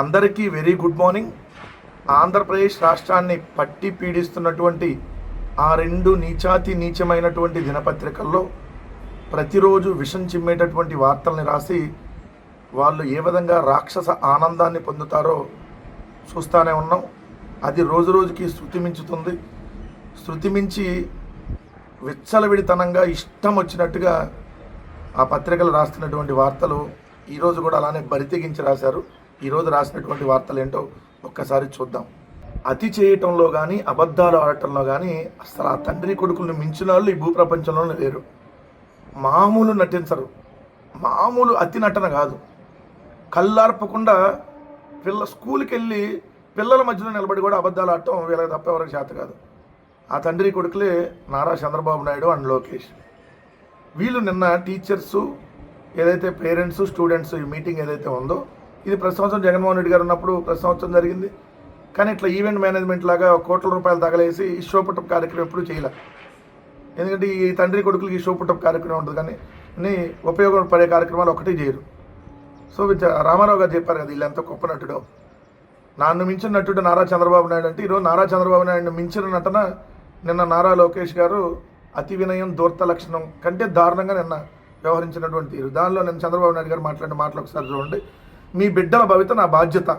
అందరికీ very good morning. Andhra Pradesh రాష్ట్రాన్ని పట్టి పీడిస్తున్నటువంటి ఆ రెండు నీచాతి నీచమైనటువంటి దినపత్రికల్లో ప్రతిరోజు విషం చిమ్మేటటువంటి వార్తల్ని రాసి వాళ్ళు ఏ విధంగా రాక్షస ఆనందాన్ని పొందుతారో చూస్తూనే ఉన్నాం. అది రోజు రోజుకి శృతి మించుతుంది శృతి మించి విచ్చలవిడితనంగా ఇష్టం వచ్చినట్టుగా ఆ పత్రికలు రాస్తున్నటువంటి వార్తలు ఈరోజు కూడా అలానే బరితెగించి రాశారు. ఈరోజు రాసినటువంటి వార్తలు ఏంటో ఒక్కసారి చూద్దాం. అతి చేయటంలో కానీ అబద్ధాలు ఆడటంలో కానీ అసలు ఆ తండ్రి కొడుకులను మించిన వాళ్ళు ఈ భూప్రపంచంలోనే లేరు. మామూలు నటించరు. మామూలు అతి నటన కాదు. కళ్ళార్పకుండా పిల్ల స్కూల్కి వెళ్ళి పిల్లల మధ్యలో నిలబడి కూడా అబద్ధాలు ఆడటం వీళ్ళకి తప్ప ఎవరికి చేత కాదు. ఆ తండ్రి కొడుకులే నారా చంద్రబాబు నాయుడు అండ్ లోకేష్. వీళ్ళు నిన్న టీచర్స్ ఏదైతే పేరెంట్స్ స్టూడెంట్స్ ఈ మీటింగ్ ఏదైతే ఉందో ఇది ప్రతి సంవత్సరం జగన్మోహన్ రెడ్డి గారు ఉన్నప్పుడు ప్రతి సంవత్సరం జరిగింది. కానీ ఇట్లా ఈవెంట్ మేనేజ్మెంట్ లాగా కోట్ల రూపాయలు తగలేసి ఈ షో పుట్టప్ కార్యక్రమం ఎప్పుడూ చేయలే. ఎందుకంటే ఈ తండ్రి కొడుకులకి ఈ షో పుట్టప్ కార్యక్రమం ఉంటుంది కానీ అన్ని ఉపయోగపడే కార్యక్రమాలు ఒకటి చేయరు. సో రామారావు గారు చెప్పారు కదా వీళ్ళు ఎంత గొప్ప నటుడో. నన్ను మించిన నటుడు నారా చంద్రబాబు నాయుడు అంటే ఈరోజు నారా చంద్రబాబు నాయుడు మించిన నటన నిన్న నారా లోకేష్ గారు అతి వినయం దూర్త లక్షణం కంటే దారుణంగా నిన్న వ్యవహరించినటువంటి తీరు. దానిలో నేను చంద్రబాబు నాయుడు గారు మాట్లాడిన మాటలు ఒకసారి చూడండి. మీ బిడ్డల భవిత నా బాధ్యత.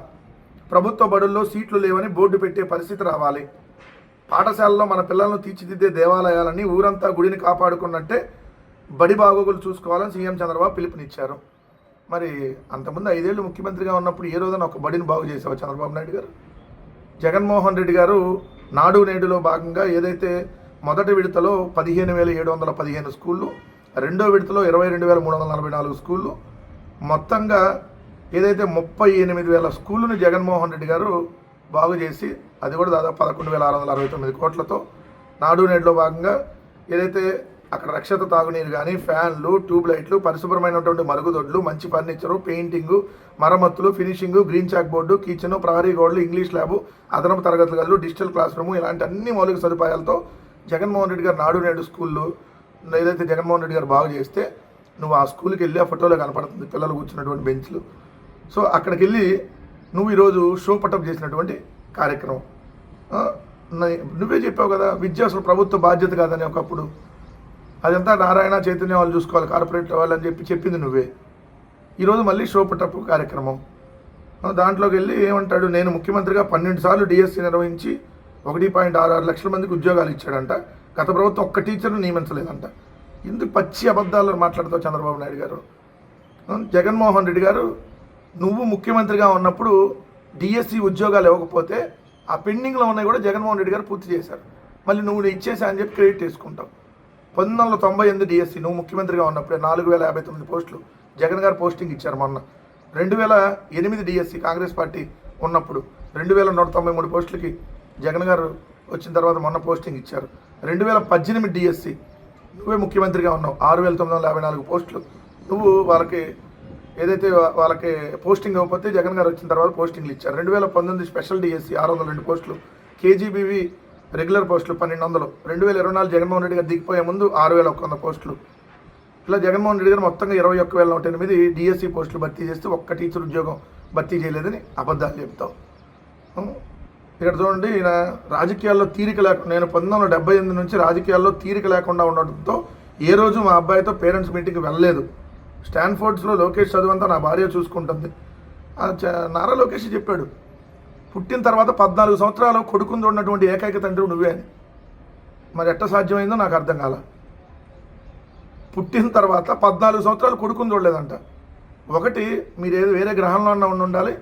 ప్రభుత్వ బడుల్లో సీట్లు లేవని బోర్డు పెట్టే పరిస్థితి రావాలి. పాఠశాలలో మన పిల్లలను తీర్చిదిద్దే దేవాలయాలని ఊరంతా గుడిని కాపాడుకున్నట్టే బడి బాగోగులు చూసుకోవాలని సీఎం చంద్రబాబు పిలుపునిచ్చారు. మరి అంతకుముందు ఐదేళ్ళు ముఖ్యమంత్రిగా ఉన్నప్పుడు ఏ రోజున ఒక బడిని బాగు చేసావు చంద్రబాబు నాయుడు గారు. జగన్మోహన్ రెడ్డి గారు నాడు నేడులో భాగంగా ఏదైతే మొదటి విడతలో పదిహేను వేల ఏడు వందల పదిహేను స్కూళ్ళు రెండో విడతలో ఇరవై రెండు వేల మూడు వందల నలభై నాలుగు స్కూళ్ళు మొత్తంగా ఏదైతే ముప్పై ఎనిమిది వేల స్కూళ్ళను జగన్మోహన్ రెడ్డి గారు బాగు చేసి అది కూడా దాదాపు పదకొండు వేల ఆరు వందల అరవై తొమ్మిది కోట్లతో నాడు నేడులో భాగంగా ఏదైతే అక్కడ రక్షత తాగునీరు కానీ ఫ్యాన్లు ట్యూబ్ లైట్లు పరిశుభ్రమైనటువంటి మరుగుదొడ్లు మంచి ఫర్నిచరు పెయింటింగు మరమ్మతులు finishing green chalk board kitchen ప్రహరీ గోడలు ఇంగ్లీష్ ల్యాబు అదనపు తరగతుల గదులు డిజిటల్ క్లాస్ రూమ్ ఇలాంటి అన్ని మౌలిక సదుపాయాలతో జగన్మోహన్ రెడ్డి గారు నాడు నేడు స్కూళ్ళు ఏదైతే జగన్మోహన్ రెడ్డి గారు బాగు చేస్తే నువ్వు ఆ స్కూల్కి వెళ్ళి ఆ ఫోటోలో కనపడుతుంది. పిల్లలు కూర్చున్నటువంటి బెంచ్లు. సో అక్కడికి వెళ్ళి నువ్వు ఈరోజు షో పటప్ చేసినటువంటి కార్యక్రమం. నువ్వే చెప్పావు కదా విద్య అసలు ప్రభుత్వ బాధ్యత కాదని ఒకప్పుడు. అదంతా నారాయణ చైతన్య వాళ్ళు చూసుకోవాలి కార్పొరేట్ వాళ్ళు అని చెప్పి చెప్పింది నువ్వే. ఈరోజు మళ్ళీ షో పటప్ కార్యక్రమం. దాంట్లోకి వెళ్ళి ఏమంటాడు నేను ముఖ్యమంత్రిగా పన్నెండు సార్లు డిఎస్సీ నిర్వహించి ఒకటి పాయింట్ ఆరు ఆరు లక్షల మందికి ఉద్యోగాలు ఇచ్చాడంట. గత ప్రభుత్వం ఒక్క టీచర్ను నియమించలేదంట. ఎందుకు పచ్చి అబద్ధాలను మాట్లాడతావు చంద్రబాబు నాయుడు గారు? జగన్మోహన్ రెడ్డి గారు నువ్వు ముఖ్యమంత్రిగా ఉన్నప్పుడు డిఎస్సి ఉద్యోగాలు ఇవ్వకపోతే ఆ పెండింగ్లో ఉన్నాయి కూడా జగన్మోహన్ రెడ్డి గారు పూర్తి చేశారు. మళ్ళీ నువ్వు నేను ఇచ్చేసా అని చెప్పి క్రెడిట్ తీసుకుంటావు పంతొమ్మిది వందల తొంభై ఎనిమిది డిఎస్సి నువ్వు ముఖ్యమంత్రిగా ఉన్నప్పుడే నాలుగు వేల యాభై తొమ్మిది పోస్టులు జగన్ గారు పోస్టింగ్ ఇచ్చారు మొన్న. రెండు వేల ఎనిమిది డిఎస్సి కాంగ్రెస్ పార్టీ ఉన్నప్పుడు రెండు వేల నూట తొంభై మూడు పోస్టులకి జగన్ గారు వచ్చిన తర్వాత మొన్న పోస్టింగ్ ఇచ్చారు. రెండు వేల పద్దెనిమిది డిఎస్సి నువ్వే ముఖ్యమంత్రిగా ఉన్నావు. ఆరు వేల తొమ్మిది వందల యాభై నాలుగు పోస్టులు నువ్వు వాళ్ళకి ఏదైతే వాళ్ళకి పోస్టింగ్ ఇవ్వకపోతే జగన్ గారు వచ్చిన తర్వాత పోస్టింగ్లు ఇచ్చారు. రెండు వేల పంతొమ్మిది స్పెషల్ డిఎస్సి ఆరు వందల రెండు పోస్టులు. కేజీబీవి రెగ్యులర్ పోస్టులు పన్నెండు వందలు రెండు వేల ఇరవై నాలుగు జగన్మోహన్ రెడ్డి గారు దిగిపోయే ముందు ఆరు వేల ఒక్క వంద పోస్టులు. ఇలా జగన్మోహన్ రెడ్డి గారు మొత్తంగా ఇరవై ఒక్క వేల నూట ఎనిమిది డిఎస్సి పోస్టులు భర్తీ చేస్తే ఒక్క టీచర్ ఉద్యోగం భర్తీ చేయలేదని అబద్ధాలు చెప్తాం. ఇక్కడ చూడండి ఈయన రాజకీయాల్లో తీరిక లేకుండా నేను పంతొమ్మిది వందల డెబ్బై ఎనిమిది నుంచి రాజకీయాల్లో తీరిక లేకుండా ఉండడంతో ఏ రోజు మా అబ్బాయితో పేరెంట్స్ మీటింగ్కి వెళ్ళలేదు. స్టాన్ఫోర్డ్స్లో లోకేష్ చదువంతా నా భార్య చూసుకుంటుంది. చ- నారా లోకేష్ చెప్పాడు పుట్టిన తర్వాత పద్నాలుగు సంవత్సరాలు కొడుకుని ఉన్నటువంటి ఏకైక తండ్రి నువ్వే అని. మరి ఎట్ట సాధ్యమైందో నాకు అర్థం కాల. పుట్టిన తర్వాత పద్నాలుగు సంవత్సరాలు కొడుకుని చూడలేదంట. ఒకటి మీరు ఏదో వేరే గ్రహంలో అన్న ఉండి ఉండాలి.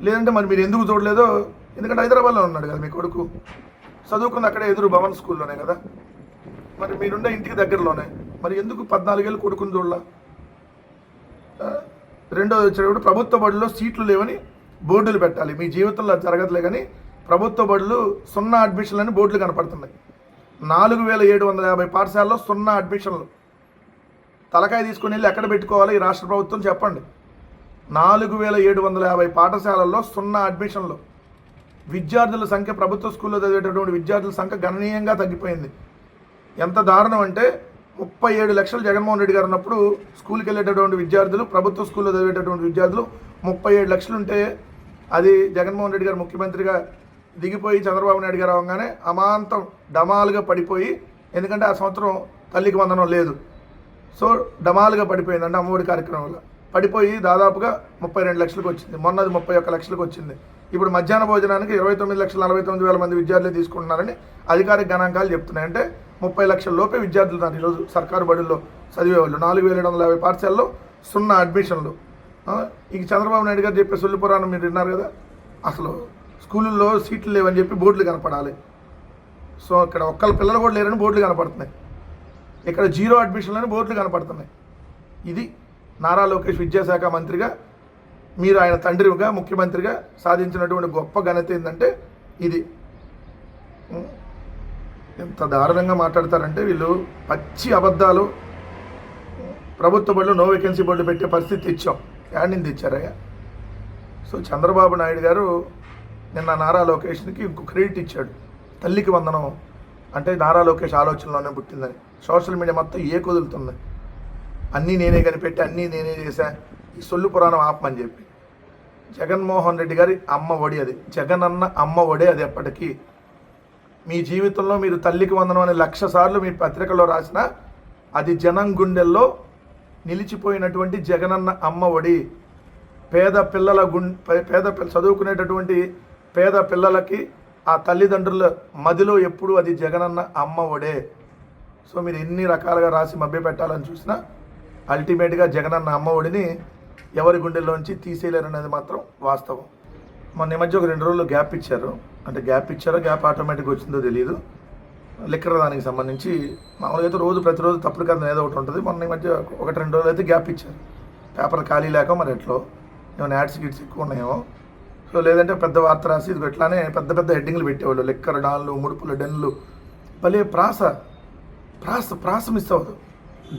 లేదంటే మరి మీరు ఎందుకు చూడలేదో ఎందుకంటే హైదరాబాద్లో ఉన్నాడు కదా మీ కొడుకు. చదువుకుంది అక్కడే ఎదురు భవన్ స్కూల్లోనే కదా. మరి మీరుండే ఇంటికి దగ్గరలోనే. మరి ఎందుకు పద్నాలుగేళ్ళు కొడుకుని చూడలా? రెండోది వచ్చేటప్పుడు ప్రభుత్వ బడుల్లో సీట్లు లేవని బోర్డులు పెట్టాలి. మీ జీవితంలో జరగట్లే జరగదులే కానీ ప్రభుత్వ బడులు సున్నా అడ్మిషన్లు అని బోర్డులు కనపడుతున్నాయి. నాలుగు వేల ఏడు వందల యాభై పాఠశాలలో సున్నా అడ్మిషన్లు. తలకాయ తీసుకుని వెళ్ళి ఎక్కడ పెట్టుకోవాలి? ఈ రాష్ట్ర ప్రభుత్వం చెప్పండి. నాలుగు వేల ఏడు వందల యాభై పాఠశాలల్లో సున్నా అడ్మిషన్లు. విద్యార్థుల సంఖ్య ప్రభుత్వ స్కూల్లో చదివేటటువంటి విద్యార్థుల సంఖ్య గణనీయంగా తగ్గిపోయింది. ఎంత దారుణం అంటే ముప్పై ఏడు లక్షలు జగన్మోహన్ రెడ్డి గారు ఉన్నప్పుడు స్కూల్కి వెళ్ళేటటువంటి విద్యార్థులు ప్రభుత్వ స్కూల్లో చదివేటటువంటి విద్యార్థులు ముప్పై ఏడు లక్షలు ఉంటే అది జగన్మోహన్ రెడ్డి గారు ముఖ్యమంత్రిగా దిగిపోయి చంద్రబాబు నాయుడు గారు అవగానే అమాంతం డమాలుగా పడిపోయి ఎందుకంటే ఆ సంవత్సరం తల్లికి వందనం లేదు. సో డమాలుగా పడిపోయిందండి అమ్మఒడి కార్యక్రమం వల్ల. పడిపోయి దాదాపుగా ముప్పై రెండు లక్షలకు వచ్చింది. మొన్నది ముప్పై ఒక్క లక్షలకు వచ్చింది. ఇప్పుడు మధ్యాహ్న భోజనానికి ఇరవై తొమ్మిది లక్షల నలభై తొమ్మిది వేల మంది విద్యార్థులు తీసుకుంటున్నారని అధికారిక గణాంకాలు చెప్తున్నాయి. అంటే ముప్పై లక్షల లోపే విద్యార్థులు ఉన్నారు. ఈరోజు సర్కారు బడుల్లో చదివేవాళ్ళు నాలుగు వేల ఏడు వందల యాభై పాఠశాలలో సున్నా అడ్మిషన్లు. ఇక చంద్రబాబు నాయుడు గారు చెప్పే సొల్లు పురాణం మీరు విన్నారు కదా? అసలు స్కూళ్ళల్లో సీట్లు లేవని చెప్పి బోర్డులు కనపడాలి. సో ఇక్కడ ఒక్కళ్ళ పిల్లలు కూడా లేరని బోర్డులు కనపడుతున్నాయి. ఇక్కడ జీరో అడ్మిషన్లని బోర్డులు కనపడుతున్నాయి. ఇది నారా లోకేష్ విద్యాశాఖ మంత్రిగా మీరు ఆయన తండ్రిగా ముఖ్యమంత్రిగా సాధించినటువంటి గొప్ప ఘనత ఏంటంటే ఇది. ఎంత దారుణంగా మాట్లాడతారంటే వీళ్ళు పచ్చి అబద్ధాలు ప్రభుత్వ బడులు నో వేకెన్సీ బోర్డు పెట్టే పరిస్థితి తెచ్చాం. యాడ్ తెచ్చారయ్యా? సో చంద్రబాబు నాయుడు గారు నిన్న నారా లోకేష్కి ఇంకో క్రెడిట్ ఇచ్చాడు. తల్లికి వందనం అంటే నారా లోకేష్ ఆలోచనలోనే పుట్టిందని. సోషల్ మీడియా మొత్తం ఏ కుదులుతుంది అన్నీ నేనే కనిపెట్టి అన్నీ నేనే చేశా. ఈ సొల్లు పురాణం ఆపమని చెప్పి. జగన్మోహన్ రెడ్డి గారి అమ్మ ఒడి అది. జగన్ అన్న అమ్మ ఒడే అది ఎప్పటికీ మీ జీవితంలో మీరు తల్లికి వందనం అనే లక్ష సార్లు మీ పత్రికలో రాసిన అది జనం గుండెల్లో నిలిచిపోయినటువంటి జగనన్న అమ్మ ఒడి. పేద పిల్లల గుం పేద పిల్ల చదువుకునేటటువంటి పేద పిల్లలకి ఆ తల్లిదండ్రుల మదిలో ఎప్పుడు అది జగనన్న అమ్మ ఒడే. సో మీరు ఎన్ని రకాలుగా రాసి మభ్య పెట్టాలని చూసినా అల్టిమేట్గా జగనన్న అమ్మ ఒడిని ఎవరి గుండెల్లోంచి తీసేయలేరు అనేది మాత్రం వాస్తవం. మొన్న ఈ మధ్య ఒక రెండు రోజులు గ్యాప్ ఇచ్చారు. అంటే గ్యాప్ ఇచ్చారో గ్యాప్ ఆటోమేటిక్ వచ్చిందో తెలియదు లిక్కర్ దానికి సంబంధించి మామూలుగా అయితే రోజు ప్రతిరోజు తప్పుడు కథ ఏదో ఒకటి ఉంటుంది. మొన్న ఈ మధ్య ఒకటి రెండు రోజులు అయితే గ్యాప్ ఇచ్చారు. పేపర్ ఖాళీ లేక మరి ఎట్లో. ఏమైనా యాడ్స్ గిట్స్ ఎక్కువ ఉన్నాయేమో. సో లేదంటే పెద్ద వార్త రాసి ఇది ఇట్లానే పెద్ద పెద్ద హెడ్డింగ్లు పెట్టేవాళ్ళు. లిక్కర్ డాన్లు ముడుపులు డెన్లు భలే ప్రాస ప్రాస ప్రాస మిస్ అవ్వదు.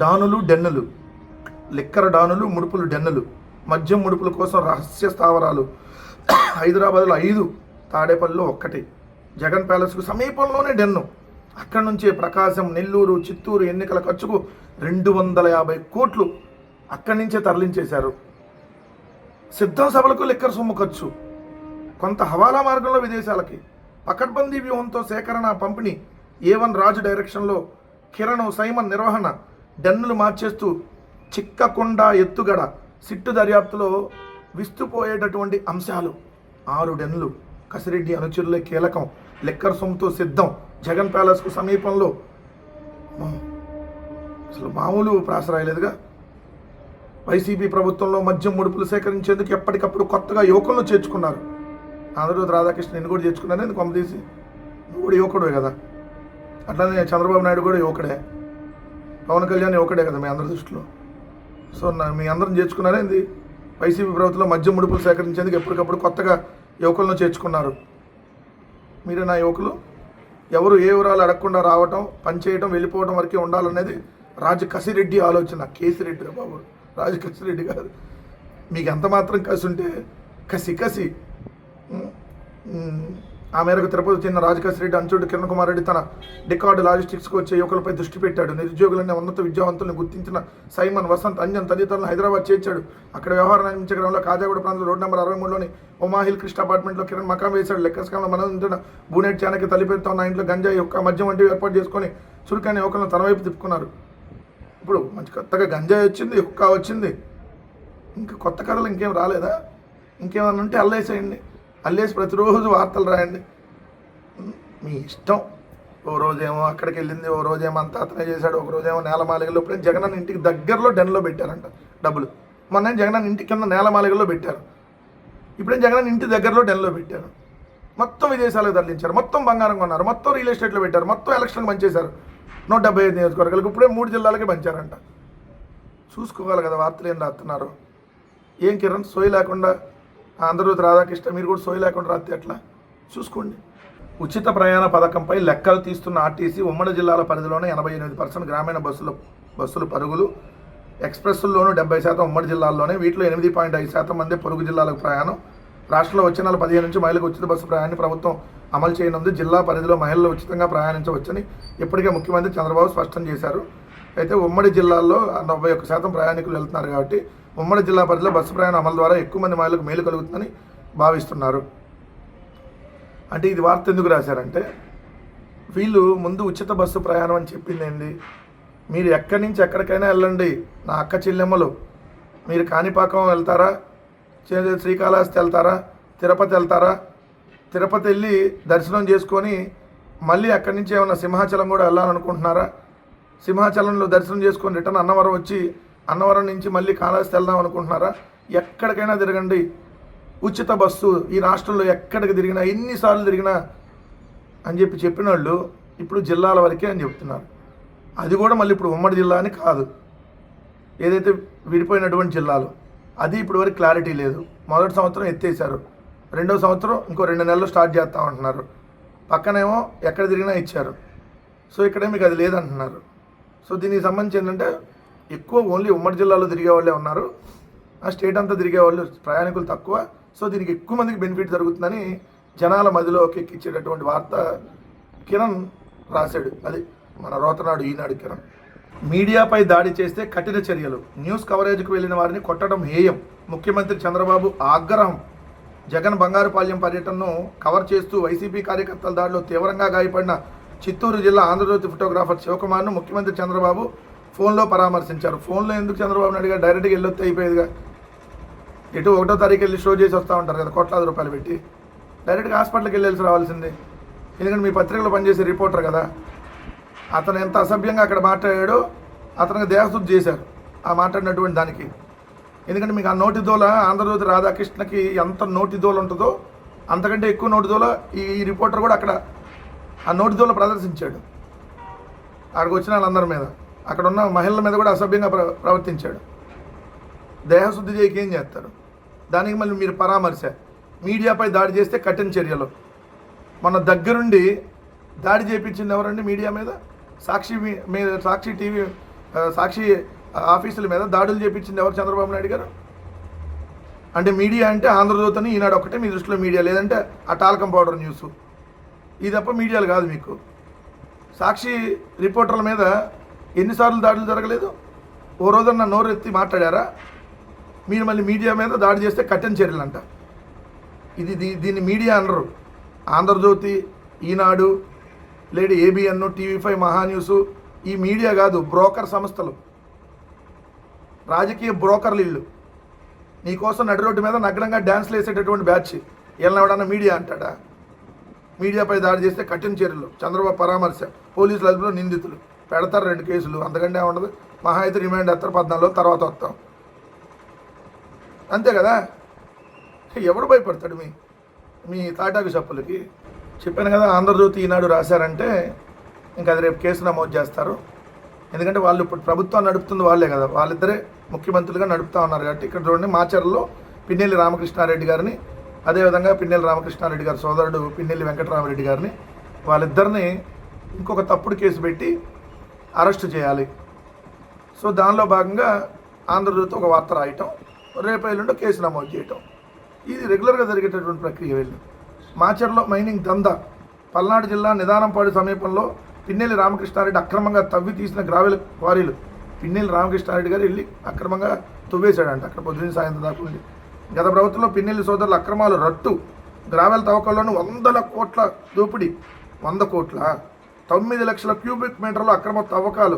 డానులు డెన్నులు. లిక్కర డానులు ముడుపులు డెన్నులు. మద్యం ముడుపుల కోసం రహస్య స్థావరాలు. హైదరాబాద్లో ఐదు తాడేపల్లిలో ఒక్కటి. జగన్ ప్యాలెస్కు సమీపంలోనే డెన్ను. అక్కడి నుంచే ప్రకాశం నెల్లూరు చిత్తూరు ఎన్నికల ఖర్చుకు రెండు వందల యాభై కోట్లు అక్కడి నుంచే తరలించేశారు. సిద్ధం సభలకు లిక్కర్ సొమ్ము ఖర్చు. కొంత హవాలా మార్గంలో విదేశాలకి. పకడ్బందీ వ్యూహంతో సేకరణ పంపిణీ ఏ వన్ రాజు డైరెక్షన్లో కిరణ్ సైమన్ నిర్వహణ డన్నులు మార్చేస్తూ చిక్కకొండ ఎత్తుగడ సిట్టు దర్యాప్తులో విస్తుపోయేటటువంటి అంశాలు. ఆరు డెన్నులు. కసిరెడ్డి అనుచరులే కీలకం. లిక్కర్ సొమ్ముతో సిద్ధం. జగన్ ప్యాలెస్కు సమీపంలో. అసలు మామూలు ప్రాసరాయలేదుగా వైసీపీ ప్రభుత్వంలో మద్యం ముడుపులు సేకరించేందుకు ఎప్పటికప్పుడు కొత్తగా యువకులను చేర్చుకున్నారు. ఆంధ్రజ్యోతి రాధాకృష్ణ నేను కూడా చేర్చుకున్నాను ఎందుకు కొమ్మ నువ్వు కూడా యువకుడే కదా. అట్లానే చంద్రబాబు నాయుడు కూడా యువకుడే. పవన్ కళ్యాణ్ యువకుడే కదా మీ అందరి దృష్టిలో. సో నా మీ అందరం చేర్చుకున్నారేంది వైసీపీ ప్రభుత్వంలో మద్యం ముడుపులు సేకరించేందుకు ఎప్పటికప్పుడు కొత్తగా యువకులను చేర్చుకున్నారు. మీరే నా యువకులు? ఎవరు ఏ వివరాలు అడగకుండా రావటం పనిచేయటం వెళ్ళిపోవటం వరకే ఉండాలనేది రాజు కసిరెడ్డి ఆలోచన. కేసిరెడ్డి బాబు. రాజు కసిరెడ్డి కాదు. మీకు ఎంత మాత్రం కసి ఉంటే కసి కసి. ఆ మేరకు తిరుపతి చెందిన రాజకసిరెడ్డి అంచుడు కిరణ్ కుమార్ రెడ్డి తన డికార్డు లాజిస్టిక్స్కి వచ్చే యువకులపై దృష్టి పెట్టాడు. నిరుద్యోగులనే ఉన్నత విద్యావంతులను గుర్తించిన సైమన్ వసంత్ అంజన్ తదితరులను హైదరాబాద్ చేర్చాడు. అక్కడ వ్యవహారం నిర్మించడంలో కాజాగూడ ప్రాంతంలో రోడ్ నెంబర్ అరవై మూడులోని ఉమాహిల్ కృష్ణ అపార్ట్మెంట్లో కిరణ్ మకాం వేశాడు. లెక్కస్కాలంలో మనం బూనెట్ చానకి తలిపేరుతో ఉన్న ఇంట్లో గంజాయి యొక్క మద్యం వంటివి ఏర్పాటు చేసుకొని చురుకైన యువకులను తన వైపు తిప్పుకున్నారు. ఇప్పుడు మంచి కొత్తగా గంజాయి వచ్చింది హుక్కా వచ్చింది. ఇంకా కొత్త కథలు ఇంకేం రాలేదా? ఇంకేమన్నా ఉంటే అల్లేసేయండి. అల్లేసి ప్రతిరోజు వార్తలు రాయండి. మీ ఇష్టం. ఓ రోజేమో అక్కడికి వెళ్ళింది ఓ రోజేమో అంతా అతనే చేశాడు ఒక రోజేమో నేలమాలిగలో ఇప్పుడు జగన్ ఇంటికి దగ్గరలో డెన్లో పెట్టారంట డబ్బులు. మొన్న జగనన్న ఇంటి కింద నేలమాలిగలో పెట్టారు ఇప్పుడేం జగనన్న ఇంటి దగ్గరలో డెన్లో పెట్టారు మొత్తం విదేశాలకు తరలించారు మొత్తం బంగారం కొన్నారు మొత్తం రియల్ ఎస్టేట్లో పెట్టారు మొత్తం ఎలక్షన్కి పంచేశారు నూట డెబ్బై ఐదు నియోజకవర్గాలకు ఇప్పుడే మూడు జిల్లాలకే పంచారంట. చూసుకోవాలి కదా వార్తలు ఏం రాస్తున్నారు. ఏం కిరణ్? సోయి లేకుండా ఆంధ్రజ్యోతి రాధాకృష్ణ మీరు కూడా సోయి లేకుండా రాస్తే ఎట్లా చూసుకోండి. ఉచిత ప్రయాణ పథకంపై లెక్కలు తీస్తున్న ఆర్టీసీ ఉమ్మడి జిల్లాల పరిధిలోనే ఎనభై ఎనిమిది పర్సెంట్ గ్రామీణ బస్సులు బస్సులు పరుగులు. ఎక్స్ప్రెస్ల్లోనూ డెబ్బై శాతం ఉమ్మడి జిల్లాల్లోనే వీటిలో ఎనిమిది పాయింట్ ఐదు శాతం మంది పొరుగు జిల్లాలకు ప్రయాణం. రాష్ట్రంలో వచ్చే నెల పదిహేను నుంచి మహిళలకు ఉచిత బస్సు ప్రయాణాన్ని ప్రభుత్వం అమలు చేయనుంది. జిల్లా పరిధిలో మహిళలు ఉచితంగా ప్రయాణించవచ్చని ఇప్పటికే ముఖ్యమంత్రి చంద్రబాబు స్పష్టం చేశారు. అయితే ఉమ్మడి జిల్లాల్లో నలభై ఒక్క శాతం ప్రయాణికులు వెళ్తున్నారు కాబట్టి ఉమ్మడి జిల్లా పరిధిలో బస్సు ప్రయాణం అమలు ద్వారా ఎక్కువ మంది మహిళలకు మేలు కలుగుతుందని భావిస్తున్నారు. అంటే ఇది వార్త ఎందుకు రాశారంటే వీళ్ళు ముందు ఉచిత బస్సు ప్రయాణం అని చెప్పిందండి మీరు ఎక్కడి నుంచి ఎక్కడికైనా వెళ్ళండి. నా అక్క చెల్లెమ్మలు మీరు కాణిపాకం వెళ్తారా? శ్రీకాళహస్తి వెళ్తారా? తిరుపతి వెళ్తారా? తిరుపతి వెళ్ళి దర్శనం చేసుకొని మళ్ళీ అక్కడి నుంచి ఏమైనా సింహాచలం కూడా వెళ్ళాలనుకుంటున్నారా? సింహాచలంలో దర్శనం చేసుకొని రిటర్న్ అన్నవరం వచ్చి అన్నవరం నుంచి మళ్ళీ కాళహస్తి వెళ్దాం అనుకుంటున్నారా? ఎక్కడికైనా తిరగండి. ఉచిత బస్సు ఈ రాష్ట్రంలో ఎక్కడికి తిరిగినా ఎన్నిసార్లు తిరిగినా అని చెప్పి చెప్పిన వాళ్ళు ఇప్పుడు జిల్లాల వరకే అని చెప్తున్నారు. అది కూడా మళ్ళీ ఇప్పుడు ఉమ్మడి జిల్లా అని కాదు. ఏదైతే విడిపోయినటువంటి జిల్లాలు అది ఇప్పుడు వరకు క్లారిటీ లేదు. మొదటి సంవత్సరం ఎత్తేసారు రెండో సంవత్సరం ఇంకో రెండు నెలలు స్టార్ట్ చేస్తామంటున్నారు పక్కనేమో ఎక్కడ తిరిగినా ఇచ్చారు. సో ఇక్కడే మీకు అది లేదంటున్నారు. సో దీనికి సంబంధించి ఏంటంటే ఎక్కువ ఓన్లీ ఉమ్మడి జిల్లాలో తిరిగే వాళ్ళే ఉన్నారు. ఆ స్టేట్ అంతా తిరిగే వాళ్ళు ప్రయాణికులు తక్కువ. సో దీనికి ఎక్కువ మందికి బెనిఫిట్ జరుగుతుందని జనాల మదిలోకి ఎక్కించేటటువంటి వార్త కిరణ్ రాశాడు. అది మన రోతనాడు ఈనాడు కిరణ్. మీడియాపై దాడి చేస్తే కఠిన చర్యలు. న్యూస్ కవరేజ్కు వెళ్ళిన వారిని కొట్టడం హేయం. ముఖ్యమంత్రి చంద్రబాబు ఆగ్రహం. జగన్ బంగారుపాలెం పర్యటనను కవర్ చేస్తూ వైసీపీ కార్యకర్తల దాడిలో తీవ్రంగా గాయపడిన చిత్తూరు జిల్లా ఆంధ్రజ్యోతి ఫోటోగ్రాఫర్ శివకుమార్ను ముఖ్యమంత్రి చంద్రబాబు ఫోన్లో పరామర్శించారు. ఫోన్లో ఎందుకు చంద్రబాబు నాయుడు గారు డైరెక్ట్గా వెళ్ళొస్తే అయిపోయేదిగా? ఎటు ఒకటో తారీఖు వెళ్ళి షో చేసి వస్తూ ఉంటారు కదా కోట్లాది రూపాయలు పెట్టి. డైరెక్ట్గా హాస్పిటల్కి వెళ్ళాల్సి రావాల్సిందే. ఎందుకంటే మీ పత్రికలో పనిచేసే రిపోర్టర్ కదా. అతను ఎంత అసభ్యంగా అక్కడ మాట్లాడాడో అతనికి దేహశుద్ధి చేశారు ఆ మాట్లాడినటువంటి దానికి. ఎందుకంటే మీకు ఆ నోటి దోల ఆంధ్రజ్యోతి రాధాకృష్ణకి ఎంత నోటి దోల ఉంటుందో అంతకంటే ఎక్కువ నోటి దోల ఈ రిపోర్టర్ కూడా అక్కడ ఆ నోటి దోల ప్రదర్శించాడు. అక్కడికి వచ్చిన వాళ్ళందరి మీద. అక్కడ ఉన్న మహిళల మీద కూడా అసభ్యంగా ప్ర ప్రవర్తించాడు. దేహశుద్ధి చేయక ఏం చేస్తారు? దానికి మళ్ళీ మీరు పరామర్శ. మీడియాపై దాడి చేస్తే కఠిన చర్యలు. మన దగ్గరుండి దాడి చేయించింది ఎవరండి మీడియా మీద? సాక్షి మీ- మీద సాక్షి టీవీ సాక్షి ఆఫీసుల మీద దాడులు చేయించింది ఎవరు చంద్రబాబు నాయుడు గారు? అంటే మీడియా అంటే ఆంధ్రజ్యోతిని ఈనాడు ఒకటే మీ దృష్టిలో మీడియా లేదంటే ఆ టాల్కం పౌడర్ న్యూస్. ఇది తప్ప మీడియాలు కాదు మీకు. సాక్షి రిపోర్టర్ల మీద ఎన్నిసార్లు దాడులు జరగలేదు? ఓ రోజున నోరెత్తి మాట్లాడారా? మీరు మళ్ళీ మీడియా మీద దాడి చేస్తే కఠిన చర్యలు అంట ఇది దీ- దీన్ని మీడియా అనరు. ఆంధ్రజ్యోతి ఈనాడు లేడీ ఏబిఎన్ టీవీ ఫైవ్ మహాన్యూస్ ఈ మీడియా కాదు బ్రోకర్ సంస్థలు. రాజకీయ బ్రోకర్లు ఇల్లు నీకోసం నడి రోడ్డు మీద నగ్నంగా డ్యాన్స్లు వేసేటటువంటి బ్యాచ్. ఎవడన్నా మీడియా అంటాడా? మీడియాపై దాడి చేస్తే కఠిన చర్యలు చంద్రబాబు పరామర్శ. పోలీసుల అదుపులో నిందితులు. పెడతారు రెండు కేసులు. అంతకంటే ఉండదు మహా అయితే రిమాండ్ వేస్తారు పద్నాలుగు తర్వాత వస్తాం. అంతే కదా? ఎవడు భయపడతాడు మీ? మీ తాటాకు చెప్పులకి. చెప్పాను కదా ఆంధ్రజ్యోతి ఈనాడు రాశారంటే ఇంకా అది రేపు కేసు నమోదు చేస్తారు. ఎందుకంటే వాళ్ళు ఇప్పుడు ప్రభుత్వం నడుపుతుంది వాళ్ళే కదా. వాళ్ళిద్దరే ముఖ్యమంత్రులుగా నడుపుతా ఉన్నారు కాబట్టి ఇక్కడ చూడండి మాచర్లలో పిన్నెల్లి రామకృష్ణారెడ్డి గారిని అదేవిధంగా పిన్నెల్లి రామకృష్ణారెడ్డి గారి సోదరుడు పిన్నెల్లి వెంకటరామరెడ్డి గారిని వాళ్ళిద్దరిని ఇంకొక తప్పుడు కేసు పెట్టి అరెస్ట్ చేయాలి. సో దానిలో భాగంగా ఆంధ్రజ్యోతి ఒక వార్త రాయటం రేపు ఎల్లుండో కేసు నమోదు చేయటం. ఇది రెగ్యులర్గా జరిగేటటువంటి ప్రక్రియ వెళ్ళి. మాచర్లో మైనింగ్ దందా పల్నాడు జిల్లా నిదానంపాడు సమీపంలో పిన్నెల్లి రామకృష్ణారెడ్డి అక్రమంగా తవ్వి తీసిన గ్రావెల క్వారీలు. పిన్నెల్లి రామకృష్ణారెడ్డి గారు వెళ్ళి అక్రమంగా తువ్వేశాడంట అక్కడ పొద్దున సాయంత్రం దాకా ఉండి. గత ప్రభుత్వంలో పిన్నెల్లి సోదరుల అక్రమాలు రట్టు. గ్రావెల తవ్వకంలోనూ వందల కోట్ల దోపిడీ. వంద కోట్ల? తొమ్మిది లక్షల క్యూబిక్ మీటర్ల అక్రమ తవ్వకాలు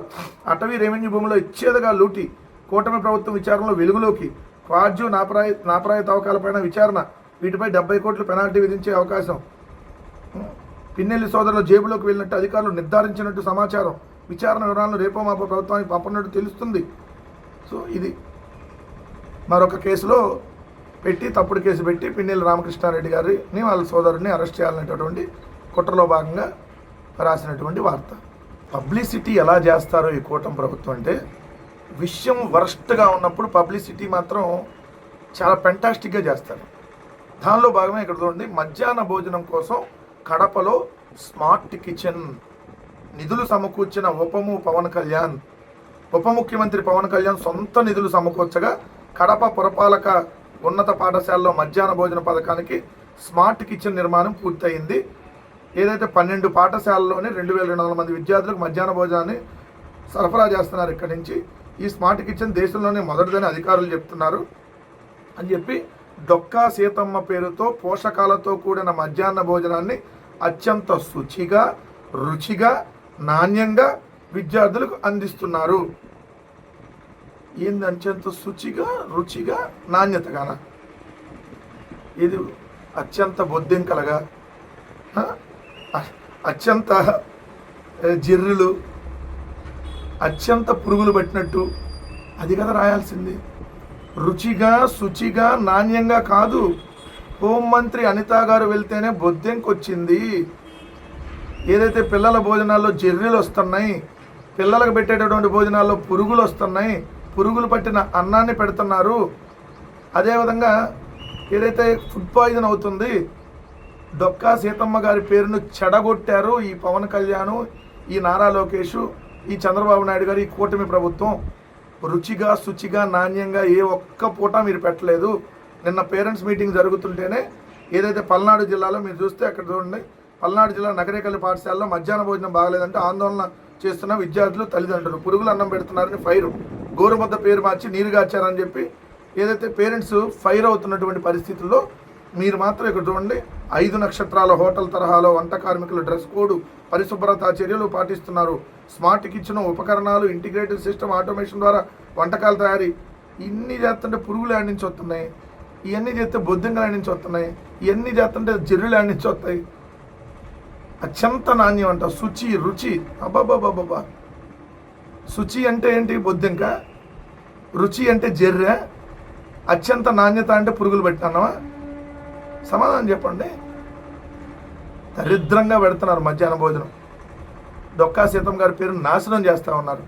అటవీ రెవెన్యూ భూమిలో ఇచ్చేదిగా లూటి కూటమి ప్రభుత్వం విచారణలో వెలుగులోకి క్వాడ్జు నాపరాయ నాపరాయ తవ్వకాలపైన విచారణ వీటిపై డెబ్బై కోట్లు పెనాల్టీ విధించే అవకాశం. పిన్నెల్లి సోదరుల జేబులోకి వెళ్ళినట్టు అధికారులు నిర్ధారించినట్టు సమాచారం. విచారణ వివరాలను రేపో మాపో ప్రభుత్వానికి పంపనట్టు తెలుస్తుంది. సో ఇది మరొక కేసులో పెట్టి తప్పుడు కేసు పెట్టి పిన్నెల్లి రామకృష్ణారెడ్డి గారిని వాళ్ళ సోదరుడిని అరెస్ట్ చేయాలనేటటువంటి కుట్రలో భాగంగా రాసినటువంటి వార్త. పబ్లిసిటీ ఎలా చేస్తారో ఈ కూటమి ప్రభుత్వం అంటే విషయం వరస్ట్గా ఉన్నప్పుడు పబ్లిసిటీ మాత్రం చాలా పెంటాస్టిక్గా చేస్తారు. దానిలో భాగమే ఇక్కడ చూడండి మధ్యాహ్న భోజనం కోసం కడపలో స్మార్ట్ కిచెన్ నిధులు సమకూర్చిన ఉపము పవన్ కళ్యాణ్ ఉప ముఖ్యమంత్రి పవన్ కళ్యాణ్ సొంత నిధులు సమకూర్చగా కడప పురపాలక ఉన్నత పాఠశాలలో మధ్యాహ్న భోజన పథకానికి స్మార్ట్ కిచెన్ నిర్మాణం పూర్తయింది. ఏదైతే పన్నెండు పాఠశాలలోనే రెండు వేల రెండు వందల మంది విద్యార్థులకు మధ్యాహ్న భోజనాన్ని సరఫరా చేస్తున్నారు ఇక్కడి నుంచి ఈ స్మార్ట్ కిచెన్ దేశంలోనే మొదటిదని అధికారులు చెప్తున్నారు. అని చెప్పి డొక్కా సీతమ్మ పేరుతో పోషకాలతో కూడిన మధ్యాహ్న భోజనాన్ని అత్యంత శుచిగా రుచిగా నాణ్యంగా విద్యార్థులకు అందిస్తున్నారు. ఏంది అత్యంత శుచిగా రుచిగా నాణ్యతగాన? ఇది అత్యంత బొద్దింకలగా అత్యంత ఏ, జిర్రులు అత్యంత పురుగులు పట్టినట్టు. అది కదా రాయాల్సింది. రుచిగా శుచిగా నాణ్యంగా కాదు. హోంమంత్రి అనిత గారు వెళ్తేనే బొద్దెంకొచ్చింది. ఏదైతే పిల్లల భోజనాల్లో జెర్రీలు వస్తున్నాయి పిల్లలకు పెట్టేటటువంటి భోజనాల్లో పురుగులు వస్తున్నాయి పురుగులు పట్టిన అన్నాన్ని పెడుతున్నారు. అదేవిధంగా ఏదైతే ఫుడ్ పాయిజన్ అవుతుంది డొక్కా సీతమ్మ గారి పేరును చెడగొట్టారు ఈ పవన్ కళ్యాణ్ ఈ నారా లోకేష్ ఈ చంద్రబాబు నాయుడు గారు ఈ కూటమి ప్రభుత్వం. రుచిగా శుచిగా నాణ్యంగా ఏ ఒక్క పూట మీరు పెట్టలేదు. నిన్న పేరెంట్స్ మీటింగ్ జరుగుతుంటేనే ఏదైతే పల్నాడు జిల్లాలో మీరు చూస్తే అక్కడ చూడండి పల్నాడు జిల్లా నగరేకల్లి పాఠశాలలో మధ్యాహ్న భోజనం బాగలేదంటే ఆందోళన చేస్తున్న విద్యార్థులు తల్లిదండ్రులు. పురుగులు అన్నం పెడుతున్నారని ఫైర్. గోరుమద్ద పేరు మార్చి నీరు గార్చారని చెప్పి ఏదైతే పేరెంట్స్ ఫైర్ అవుతున్నటువంటి పరిస్థితుల్లో మీరు మాత్రం ఇక్కడ చూడండి ఐదు నక్షత్రాల హోటల్ తరహాలో వంట కార్మికులు డ్రెస్ కోడ్ పరిశుభ్రత చర్యలు పాటిస్తున్నారు. స్మార్ట్ కిచెన్ ఉపకరణాలు ఇంటిగ్రేటెడ్ సిస్టమ్ ఆటోమేషన్ ద్వారా వంటకాలు తయారీ ఇన్ని చేస్తుంటే పురుగులు ఆడించి నుంచి వస్తున్నాయి ఇవన్నీ చేస్తే బొద్దింగలు ఆడించి నుంచి వస్తున్నాయి ఇవన్నీ చేస్తుంటే జర్రులు ఆడించి వస్తాయి అత్యంత నాణ్యం అంట. శుచి రుచి. అబ్బాబాబాబా శుచి అంటే ఏంటి బొద్దింక? రుచి అంటే జర్రె. అత్యంత నాణ్యత అంటే పురుగులు పెట్టినావా సమాధానం చెప్పండి. దరిద్రంగా పెడుతున్నారు మధ్యాహ్న భోజనం. డొక్కా సీతం గారి పేరు నాశనం చేస్తూ ఉన్నారు.